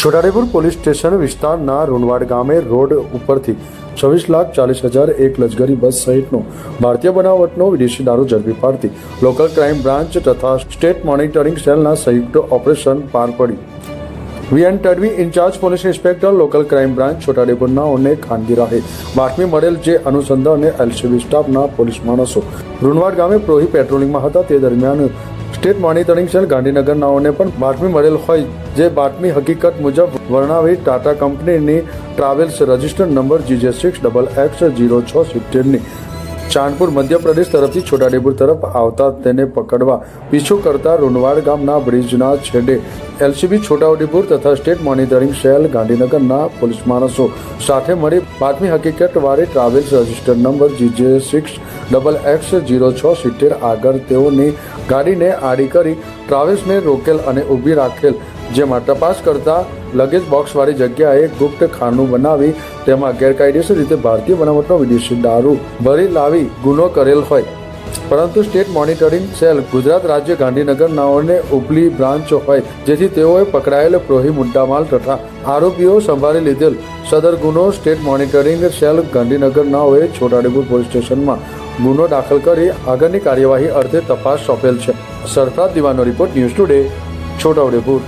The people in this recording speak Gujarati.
છોટાઉદેપુર પોલીસ સ્ટેશન વિસ્તારના રૂણવાડ ગામે રોડ ઉપરથી છવ્વીસ લાખ ચાલીસ હજાર એક લશ્કરી બસ સહિતનો ભારતીય બનાવટનો વિદેશી દારૂ ઝડપી પાડતી. લોકલ ક્રાઇમ બ્રાન્ચ તથા સ્ટેટ મોનિટરિંગ સેલના સંયુક્ત ઓપરેશન પાર પડી. VN Tadvi incharge police inspector local crime branch છોટાઉદેપુરનાઓને ખાનગી રાહે. બાતમી મળેલ જે અનુસંધાને એલસીબી સ્ટાફના પોલીસ માણસો. રૂણવાડ ગામે પ્રોહી પેટ્રોલિંગમાં હતા. તે દરમિયાન સ્ટેટ મોનિટરિંગ સેલ ગાંધીનગરનાઓને પણ બાતમી મળેલ હોય જે બાતમી હકીકત મુજબ વર્ણવી ટાટા કંપનીની travels registered number GJ six double X zero છ સિત્તેરની. ચાંદપુર મધ્યપ્રદેશ તરફથી છોટાડેપુર તરફ આવતા તેને પકડવા પીછો કરતા રૂનવાડ ગામના બ્રિજના છેડે એલસીબી છોટાઉદેપુર તથા સ્ટેટ મોનિટરિંગ સેલ ગાંધીનગરના પોલીસ માણસો સાથે મળી બાતમી હકીકત વાળી travels register number GJ six double X zero છ સિત્તેર આગળ તેઓની ગાડીને આડી કરી ટ્રાવેલ્સને રોકેલ અને ઊભી રાખેલ, જેમાં તપાસ કરતા લગેજ બોક્સવાળી જગ્યાએ ગુપ્ત ખાનું બનાવી તેમાં ગેરકાયદેસર રીતે ભારતીય બનાવટનો વિદેશી દારૂ ભરી લાવી ગુનો કરેલ હોય. પરંતુ સ્ટેટ મોનિટરિંગ સેલ ગુજરાત રાજ્ય ગાંધીનગરનાઓને ઉપલી બ્રાન્ચ હોય, જેથી તેઓએ પકડાયેલ પ્રોહી મુદ્દામાલ તથા આરોપીઓ સંભાળી લીધેલ. સદર ગુનો સ્ટેટ મોનિટરિંગ સેલ ગાંધીનગરનાઓએ છોટાઉદેપુર પોલીસ સ્ટેશનમાં ગુનો દાખલ કરી આગળની કાર્યવાહી અર્થે તપાસ સોંપેલ છે. સરફરાજ દિવાનો રિપોર્ટ ન્યૂઝ ટુડે, છોટાઉદેપુર.